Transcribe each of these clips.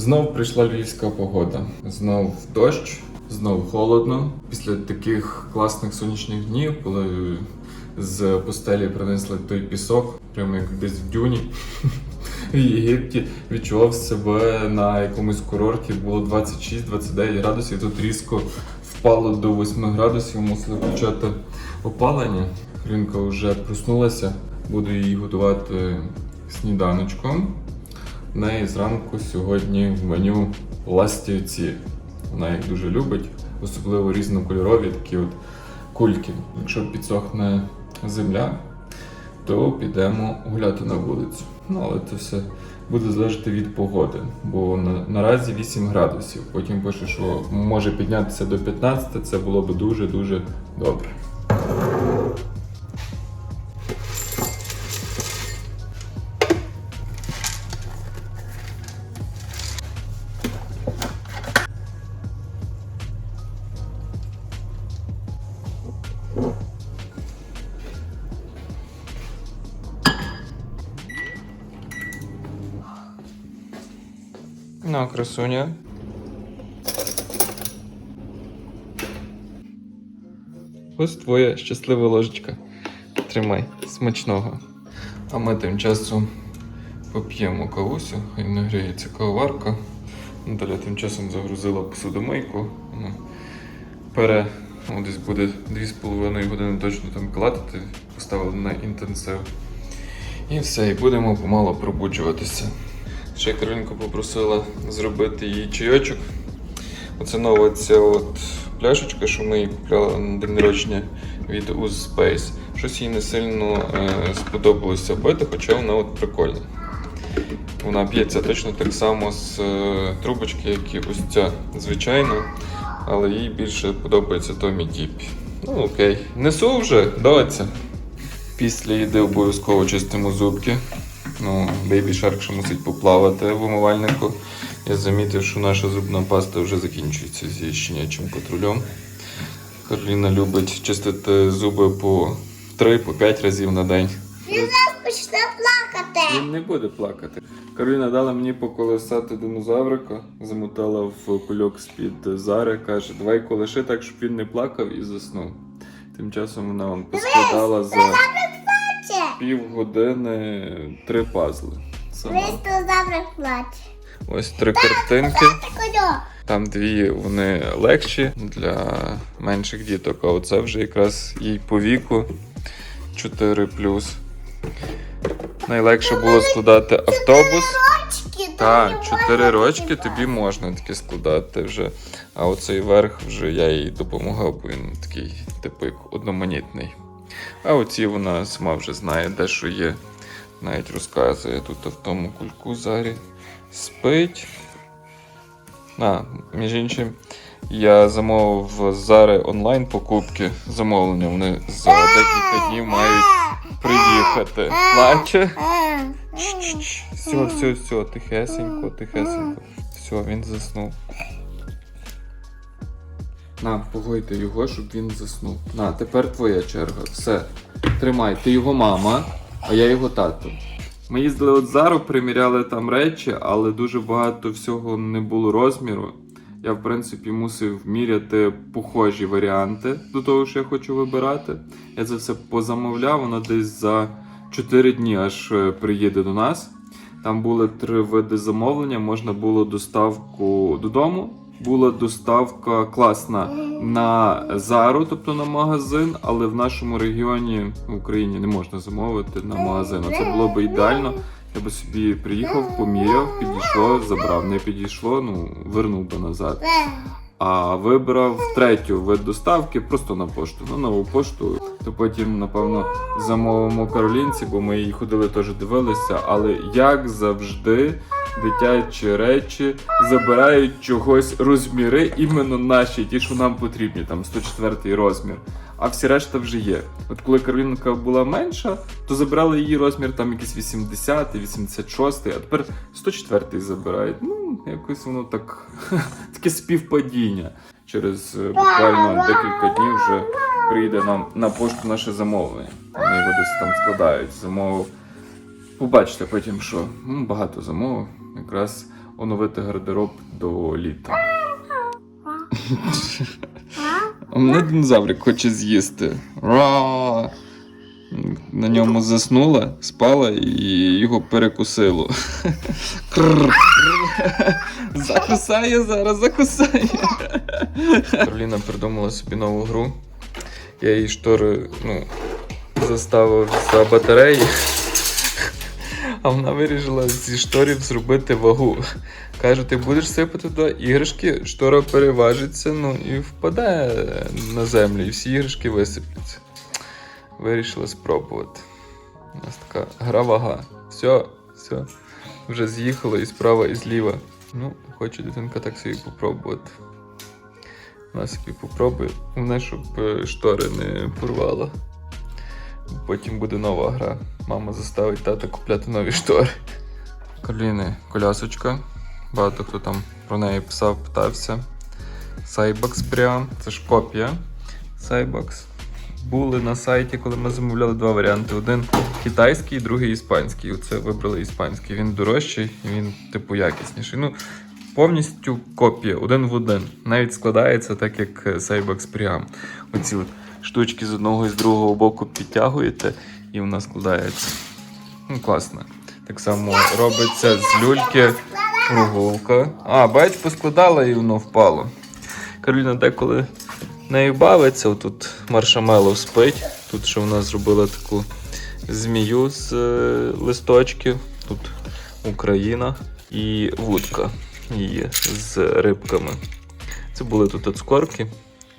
Знов прийшла львівська погода. Знов дощ, знов холодно. Після таких класних сонячних днів, коли з постелі принесли той пісок, прямо як десь в дюні. В Єгипті відчував себе на якомусь курорті, було 26-29 градусів, тут різко впало до 8 градусів, мусили включати опалення. Ринка вже проснулася, буду її готувати сніданочком. В неї зранку сьогодні в меню ластівці. Вона їх дуже любить, особливо різнокольорові такі от кульки. Якщо підсохне земля, то підемо гуляти на вулицю. Ну, але це все буде залежати від погоди, бо на, наразі 8 градусів. Потім пише, що може піднятися до 15, це було б дуже-дуже добре. На, красуня. Ось твоя щаслива ложечка. Тримай, смачного. А ми тим часом поп'ємо кавусю, хай нагріється кавоварка. Наталя тим часом загрузила посудомийку. Пере, ну, десь буде 2,5 години точно там кладати, поставили на інтенсив. І все, і будемо помало пробуджуватися. Ще Каролінка попросила зробити їй чайочок. Оце нова ця от пляшечка, що ми їй купляли на день народження від Uz Space. Щось їй не сильно е, сподобалося пити, хоча вона от прикольна. Вона п'ється точно так само з е, трубочки, як і ось ця звичайно, але їй більше подобається Томі Тіпі. Ну окей. Несу вже, доця. Після їди обов'язково чистимо зубки. Ну, Baby Shark ще мусить поплавати в умивальнику. Я замітив, що наша зубна паста вже закінчується зі щенячим патрулем. Кароліна любить чистити зуби по 3-5 разів на день. Він Почне плакати. Він не буде плакати. Кароліна дала мені поколесати динозаврика, замотала в кульок з-під зари, каже, давай колеши так, щоб він не плакав і заснув. Тим часом вона вам поскладала за. Півгодини три пазли. Сама. Завжди плаче. Ось три картинки. Там дві вони легші для менших діток, а оце вже якраз їй по віку 4 Найлегше було складати автобус. Так, 4 рочки тобі можна таке складати вже. А оцей верх вже я їй допомагав, бо він такий, як одноманітний. А оці вона сама вже знає, де що є. Навіть розказує тут в тому кульку зарі. Спить. А, між іншим, я замовив Зари онлайн покупки. Замовлення. Вони за декілька днів мають приїхати. Плаче. Все, все, все, тихесенько, тихесенько. Все, він заснув. На, погойте його, щоб він заснув. На, тепер твоя черга. Все. Тримай, ти його мама, а я його тато. Ми їздили от Зару, приміряли там речі, але дуже багато всього не було розміру. Я, в принципі, мусив міряти похожі варіанти до того, що я хочу вибирати. Я це все позамовляв, воно десь за 4 дні аж е, приїде до нас. Там були три види замовлення. Можна було доставку додому. Була доставка класна на Зару, тобто на магазин, але в нашому регіоні в Україні не можна замовити на магазин. Це було б ідеально. Я би собі приїхав, поміряв, підійшло, забрав. Не підійшло, ну вернув би назад. А вибрав третю вид доставки просто на пошту. На нову пошту. То потім, напевно, замовимо Каролінці, бо ми її ходили теж дивилися. Але як завжди, дитячі речі забирають чогось розміри, іменно наші, ті, що нам потрібні, там 104 розмір. А всі решта вже є. От коли Каролінка була менша, то забрали її розмір там якийсь 80, 86, а тепер 104 забирають. Ну, якось воно так таке співпадіння. Через е, буквально декілька днів вже прийде нам на пошту наше замовлення. Вони його десь там складають. Замовив. Побачите потім, що ну, багато замовив. Якраз оновити гардероб до літа. А мене динозаврик хоче з'їсти. Ра! На ньому заснула, спала і його перекусило. Закусає зараз, закусає. Кароліна придумала собі нову гру. Я її штори, ну, заставив за батареї. А вона вирішила зі шторів зробити вагу. Каже, ти будеш сипати туди іграшки, штора переважиться, ну і впаде на землю, і всі іграшки висипляться. Вирішила спробувати. У нас така гра вага. Все, все. Вже з'їхало і справа, і зліва. Ну, хоче дитинка так собі попробувати. Вона собі попробує. Головне, щоб е, штори не порвала. Потім буде нова гра. Мама заставить тата купляти нові штори. Кароліни колясочка. Багато хто там про неї писав, питався. Cybox прям. Це ж копія. Cybox. Були на сайті, коли ми замовляли два варіанти: один китайський, другий іспанський. Оце вибрали іспанський. Він дорожчий він, типу, якісніший. Ну, повністю копія, один в один. Навіть складається так, як Cybox Priam. Оці от штучки з одного і з другого боку підтягуєте, і вона складається. Ну, класно. Так само робиться з люльки круговка. А, бач, поскладала і воно впало. Кароліна деколи нею бавиться. Тут маршамеллоу спить. Тут ще вона зробила таку змію з е, листочків. Тут Україна і вудка її з рибками. Це були тут от скорки,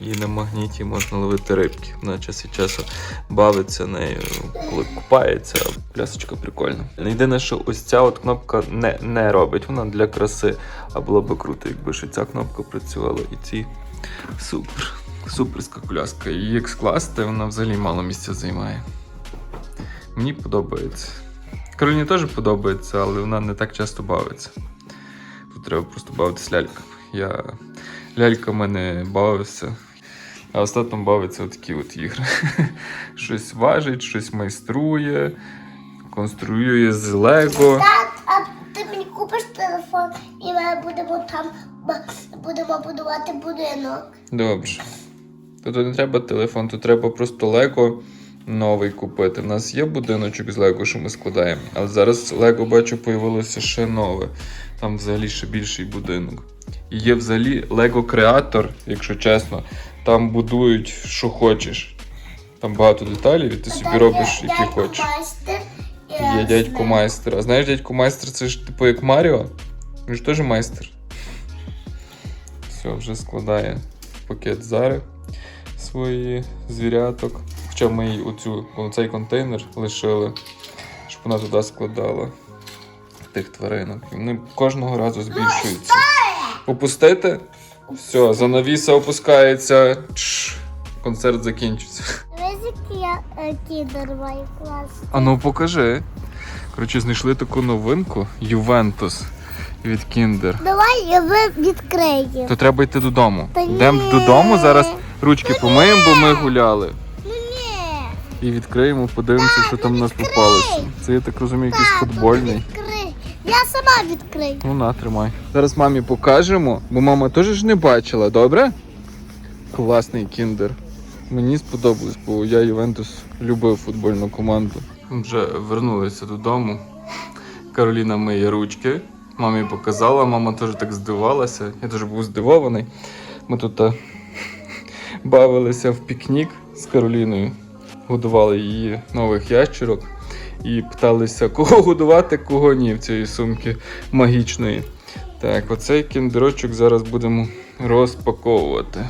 і на магніті можна ловити рибки. Вона час від часу бавиться нею, коли купається, плясочка прикольна. Єдине, що ось ця от кнопка не, не робить, вона для краси. А було би круто, якби ще ця кнопка працювала і ці. Супер. Суперська коляска. Її як скласти, вона взагалі мало місця займає. Мені подобається. Кароліні теж подобається, але вона не так часто бавиться. Тут треба просто бавитися ляльками. Я ляльками не бавився, а остатом бавиться отакі от ігри. щось важить, щось майструє, конструює з Лего. А ти мені купиш телефон і ми будемо там будемо будувати будинок. Добре. Тут не треба телефон, тут треба просто Лего новий купити. У нас є будиночок з Лего, що ми складаємо, але зараз Лего бачу, появилося ще нове. Там взагалі ще більший будинок. І є взагалі Лего Креатор, якщо чесно. Там будують, що хочеш. Там багато деталей, і ти собі робиш, які хочеш. Є дядько майстер. А знаєш, дядько майстер це ж типу як Маріо? Він ж теж майстер. Все, вже складає в пакет Зари свої звіряток. Хоча ми їй оцю, оцей контейнер лишили, щоб вона туди складала тих тваринок. І вони кожного разу збільшуються. Опустити? Все, занавіса опускається. Чш, концерт закінчиться. Дивись, який я е, кіндер маю. А ну покажи. Коротше, знайшли таку новинку Ювентус від Kinder. Давай я ви відкриємо. То треба йти додому. Та ні. Йдемо додому, зараз ручки помиємо, бо ми гуляли. Ну ні. І відкриємо, подивимося, що там у нас попалося. Це я так розумію, якийсь футбольний. відкрий. Я сама відкрию. Ну на, тримай. Зараз мамі покажемо, бо мама теж ж не бачила, добре? Класний кіндер. Мені сподобалось, бо я Ювентус любив футбольну команду. Вже вернулися додому. Кароліна миє ручки. Мамі показала, мама теж так здивувалася. Я теж був здивований. Ми тут а, бавилися в пікнік з Кароліною, годували її нових ящерок і питалися, кого годувати, кого ні в цієї сумки магічної. Так, оцей кіндерочок зараз будемо розпаковувати.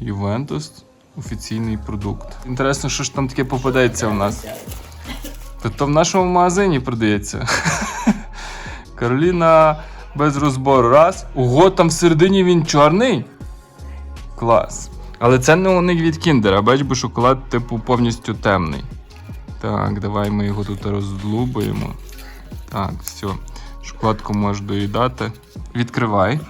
Ювентус офіційний продукт. Інтересно, що ж там таке попадеться у нас. Та то в нашому магазині продається. Кароліна без розбору. Раз. Ого, там всередині він чорний. Клас. Але це не у них від кіндера, бач, бо шоколад, типу, повністю темний. Так, давай ми його тут роздлубаємо. Так, все. Шоколадку можеш доїдати. Відкривай.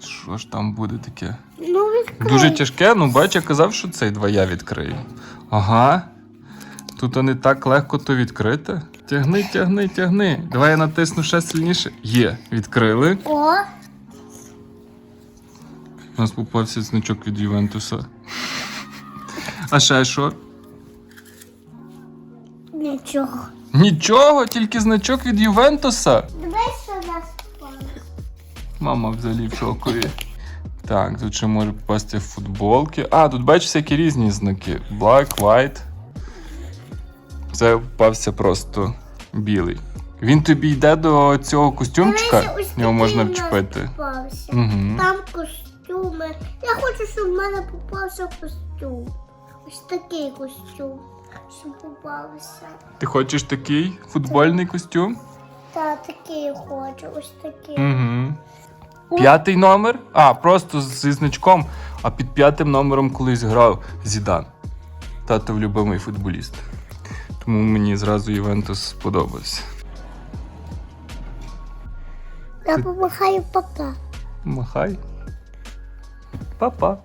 Що ж там буде таке? Ну відкрий. Дуже тяжке, ну бач, я казав, що цей два я відкрию. Ага. Тут не так легко то відкрити. Тягни, тягни, тягни. Давай я натисну ще сильніше. Є, відкрили. О, У нас попався значок від Ювентуса. А ще що? нічого. Нічого, тільки значок від Ювентуса. Дивись, що нас впало. Мама взагалі в шокові. Так, тут ще може попасти футболки. А, тут бачиш всякі різні знаки. Black, white. Це попався просто білий. Він тобі йде до цього костюмчика, Дивися, ось в можна такий у нас вчепити. попався. Угу. Там костюми. Я хочу, щоб в мене попався костюм. Ось такий костюм, щоб попався. Ти хочеш такий футбольний костюм? Та такий хочу, ось такий. Угу. П'ятий номер? А, просто зі значком. А під п'ятим номером колись грав Зідан. Тато любимий футболіст. Тому мені зразу Ювентус сподобався. Я помахаю папа. Махай. Па-па.